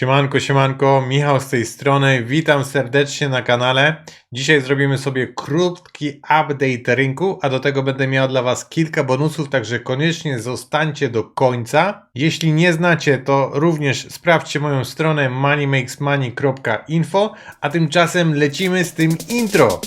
Siemanko, siemanko, Michał z tej strony, witam serdecznie na kanale. Dzisiaj zrobimy sobie krótki update rynku, a do tego będę miał dla Was kilka bonusów, także koniecznie zostańcie do końca. Jeśli nie znacie, to również sprawdźcie moją stronę moneymakesmoney.info, a tymczasem lecimy z tym intro.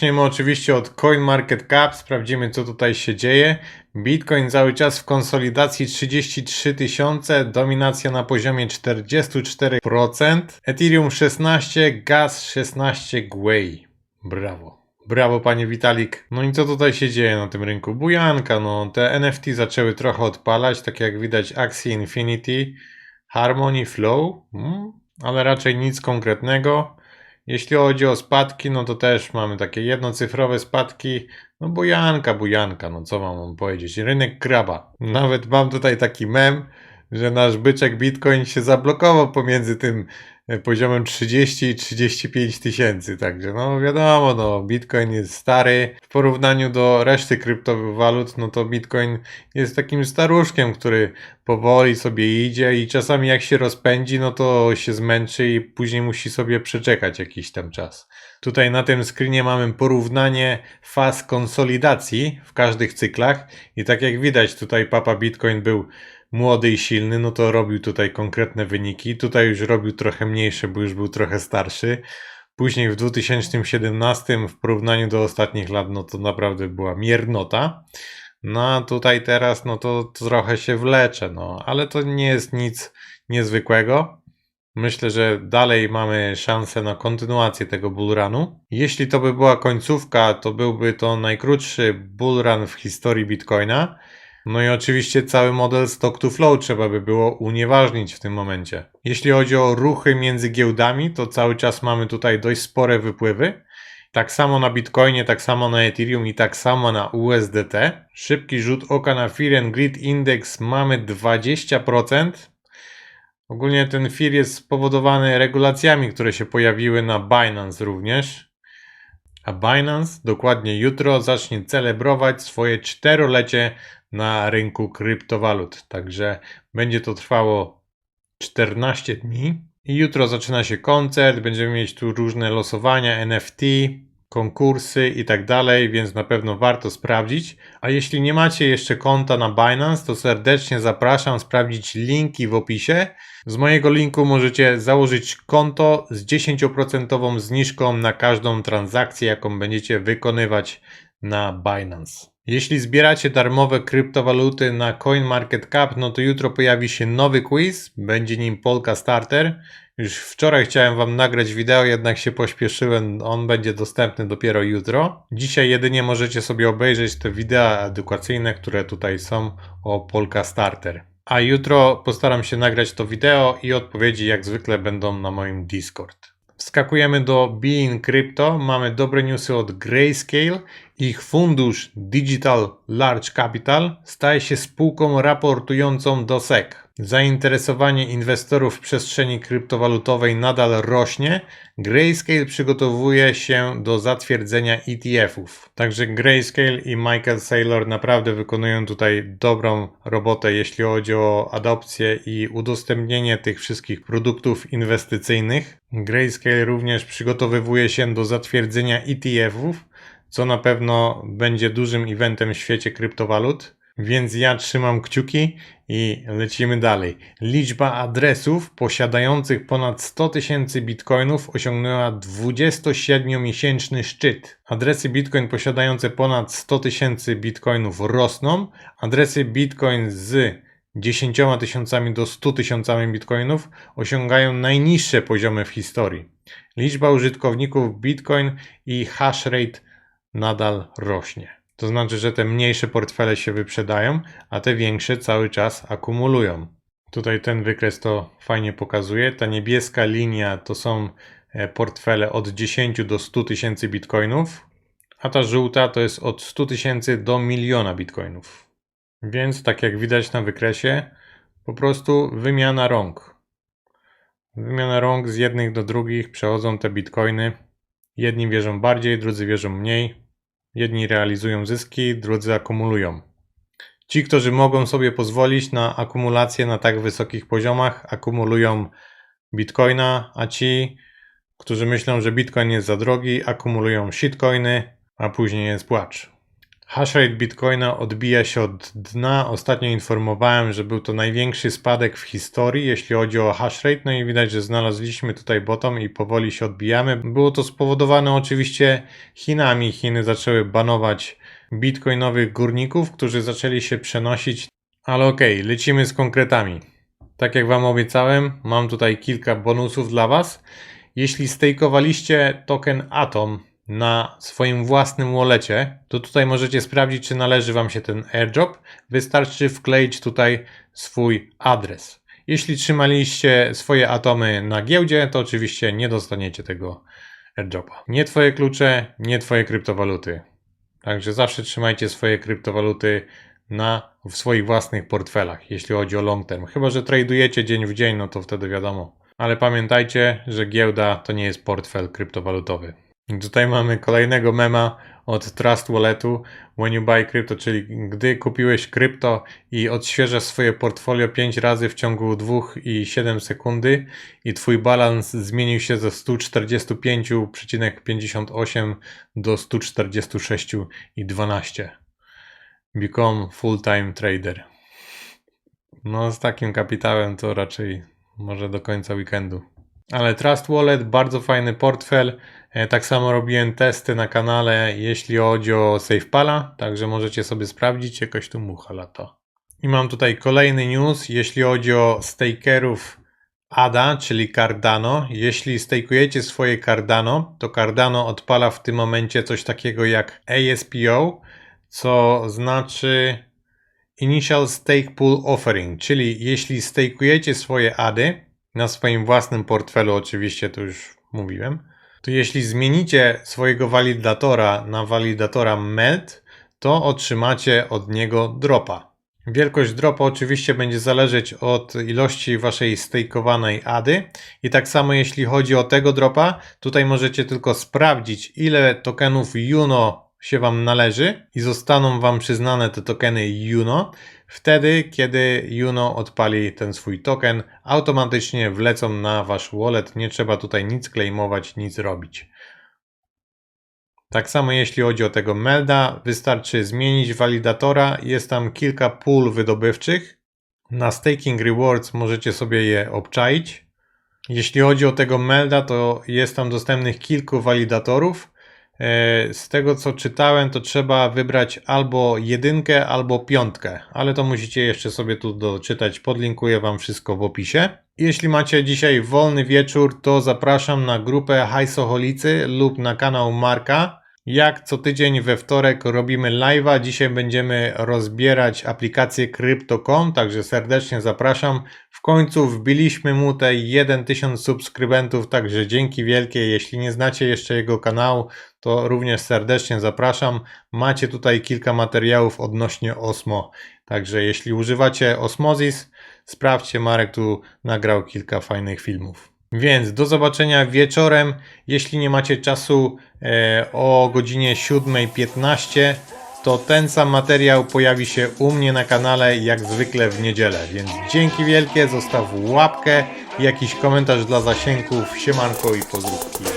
Zaczniemy oczywiście od CoinMarketCap, sprawdzimy co tutaj się dzieje. Bitcoin cały czas w konsolidacji 33 tysiące, dominacja na poziomie 44%, Ethereum 16, Gas 16, Gwei. Brawo. Brawo panie Witalik. No i co tutaj się dzieje na tym rynku? Bujanka, no te NFT zaczęły trochę odpalać, tak jak widać Axie Infinity, Harmony Flow, mm, ale raczej nic konkretnego. Jeśli chodzi o spadki, no to też mamy takie jednocyfrowe spadki. No bujanka, bujanka, no co mam powiedzieć? Rynek kraba. Nawet mam tutaj taki mem, że nasz byczek Bitcoin się zablokował pomiędzy tym poziomem 30 i 35 tysięcy. Także no wiadomo, no Bitcoin jest stary. W porównaniu do reszty kryptowalut, no to Bitcoin jest takim staruszkiem, który powoli sobie idzie i czasami jak się rozpędzi, no to się zmęczy i później musi sobie przeczekać jakiś tam czas. Tutaj na tym screenie mamy porównanie faz konsolidacji w każdych cyklach i tak jak widać tutaj Papa Bitcoin był młody i silny, no to robił tutaj konkretne wyniki. Tutaj już robił trochę mniejsze, bo już był trochę starszy. Później w 2017 w porównaniu do ostatnich lat, no to naprawdę była miernota. No a tutaj teraz, no to trochę się wlecze, no ale to nie jest nic niezwykłego. Myślę, że dalej mamy szansę na kontynuację tego bullrunu. Jeśli to by była końcówka, to byłby to najkrótszy bullrun w historii Bitcoina. No i oczywiście cały model stock to flow trzeba by było unieważnić w tym momencie. Jeśli chodzi o ruchy między giełdami, to cały czas mamy tutaj dość spore wypływy. Tak samo na Bitcoinie, tak samo na Ethereum i tak samo na USDT. Szybki rzut oka na Fear and Greed Index mamy 20%. Ogólnie ten fear jest spowodowany regulacjami, które się pojawiły na Binance również. A Binance dokładnie jutro zacznie celebrować swoje czterolecie na rynku kryptowalut. Także będzie to trwało 14 dni. I jutro zaczyna się koncert, będziemy mieć tu różne losowania NFT, konkursy i tak dalej, więc na pewno warto sprawdzić. A jeśli nie macie jeszcze konta na Binance, to serdecznie zapraszam sprawdzić linki w opisie. Z mojego linku możecie założyć konto z 10% zniżką na każdą transakcję, jaką będziecie wykonywać na Binance. Jeśli zbieracie darmowe kryptowaluty na CoinMarketCap, no to jutro pojawi się nowy quiz, będzie nim Polka Starter. Już wczoraj chciałem Wam nagrać wideo, jednak się pośpieszyłem, on będzie dostępny dopiero jutro. Dzisiaj jedynie możecie sobie obejrzeć te wideo edukacyjne, które tutaj są o Polka Starter. A jutro postaram się nagrać to wideo i odpowiedzi jak zwykle będą na moim Discord. Wskakujemy do Being Crypto. Mamy dobre newsy od Grayscale. Ich fundusz Digital Large Capital staje się spółką raportującą do SEC. Zainteresowanie inwestorów w przestrzeni kryptowalutowej nadal rośnie. Grayscale przygotowuje się do zatwierdzenia ETF-ów. Także Grayscale i Michael Saylor naprawdę wykonują tutaj dobrą robotę, jeśli chodzi o adopcję i udostępnienie tych wszystkich produktów inwestycyjnych. Grayscale również przygotowywuje się do zatwierdzenia ETF-ów, co na pewno będzie dużym eventem w świecie kryptowalut. Więc ja trzymam kciuki i lecimy dalej. Liczba adresów posiadających ponad 100 tysięcy bitcoinów osiągnęła 27-miesięczny szczyt. Adresy bitcoin posiadające ponad 100 tysięcy bitcoinów rosną. Adresy bitcoin z 10 tysiącami do 100 tysiącami bitcoinów osiągają najniższe poziomy w historii. Liczba użytkowników bitcoin i hash rate nadal rośnie. To znaczy, że te mniejsze portfele się wyprzedają, a te większe cały czas akumulują. Tutaj ten wykres to fajnie pokazuje. Ta niebieska linia to są e, portfele od 10 do 100 tysięcy bitcoinów, a ta żółta to jest od 100 tysięcy do miliona bitcoinów. Więc tak jak widać na wykresie, po prostu wymiana rąk. Wymiana rąk z jednych do drugich przechodzą te bitcoiny. Jedni wierzą bardziej, drudzy wierzą mniej. Jedni realizują zyski, drudzy akumulują. Ci, którzy mogą sobie pozwolić na akumulację na tak wysokich poziomach, akumulują bitcoina, a ci, którzy myślą, że bitcoin jest za drogi, akumulują shitcoiny, a później jest płacz. Hashrate bitcoina odbija się od dna. Ostatnio informowałem, że był to największy spadek w historii, jeśli chodzi o hashrate. No i widać, że znaleźliśmy tutaj bottom i powoli się odbijamy. Było to spowodowane oczywiście Chinami. Chiny zaczęły banować bitcoinowych górników, którzy zaczęli się przenosić. Ale okej, lecimy z konkretami. Tak jak Wam obiecałem, mam tutaj kilka bonusów dla Was. Jeśli stejkowaliście token Atom na swoim własnym wallecie, to tutaj możecie sprawdzić, czy należy Wam się ten airdrop. Wystarczy wkleić tutaj swój adres. Jeśli trzymaliście swoje atomy na giełdzie, to oczywiście nie dostaniecie tego airdropa. Nie Twoje klucze, nie Twoje kryptowaluty. Także zawsze trzymajcie swoje kryptowaluty na, w swoich własnych portfelach, jeśli chodzi o long term. Chyba, że tradujecie dzień w dzień, no to wtedy wiadomo. Ale pamiętajcie, że giełda to nie jest portfel kryptowalutowy. I Tutaj mamy kolejnego mema od Trust Walletu. When you buy crypto, czyli gdy kupiłeś krypto i odświeżasz swoje portfolio 5 razy w ciągu 2,7 sekundy i twój balans zmienił się ze 145,58 do 146,12. Become full-time trader. No, z takim kapitałem to raczej może do końca weekendu. Ale Trust Wallet, bardzo fajny portfel. E, Tak samo robiłem testy na kanale, jeśli chodzi o SafePala, także możecie sobie sprawdzić, jakoś tu mucha lata. I mam tutaj kolejny news, jeśli chodzi o stakerów ADA, czyli Cardano. Jeśli stakujecie swoje Cardano, to Cardano odpala w tym momencie coś takiego jak ASPO, co znaczy Initial Stake Pool Offering, czyli jeśli stakujecie swoje ADY na swoim własnym portfelu, oczywiście to już mówiłem, to jeśli zmienicie swojego walidatora na walidatora MELT, to otrzymacie od niego dropa. Wielkość dropa oczywiście będzie zależeć od ilości waszej stakeowanej ADY i tak samo jeśli chodzi o tego dropa, tutaj możecie tylko sprawdzić ile tokenów Juno się wam należy i zostaną wam przyznane te tokeny Juno. Wtedy, kiedy Juno odpali ten swój token, automatycznie wlecą na wasz wallet. Nie trzeba tutaj nic claimować, nic robić. Tak samo jeśli chodzi o tego Melda, wystarczy zmienić walidatora. Jest tam kilka pól wydobywczych. Na Staking Rewards możecie sobie je obczaić. Jeśli chodzi o tego Melda, to jest tam dostępnych kilku walidatorów. E, Z tego co czytałem, to trzeba wybrać albo jedynkę, albo piątkę, ale to musicie jeszcze sobie tu doczytać. Podlinkuję Wam wszystko w opisie. Jeśli macie dzisiaj wolny wieczór, to zapraszam na grupę Hajsoholicy lub na kanał Marka. Jak co tydzień we wtorek robimy live'a. Dzisiaj będziemy rozbierać aplikację Crypto.com, także serdecznie zapraszam. W końcu wbiliśmy mu te 1000 subskrybentów, także dzięki wielkie. Jeśli nie znacie jeszcze jego kanału, to również serdecznie zapraszam. Macie tutaj kilka materiałów odnośnie Osmo. Także jeśli używacie Osmosis, sprawdźcie, Marek tu nagrał kilka fajnych filmów. Więc do zobaczenia wieczorem. Jeśli nie macie czasu e, o godzinie 7.15, to ten sam materiał pojawi się u mnie na kanale jak zwykle w niedzielę. Więc dzięki wielkie, zostaw łapkę, jakiś komentarz dla zasięgów, siemanko i pozdrówki.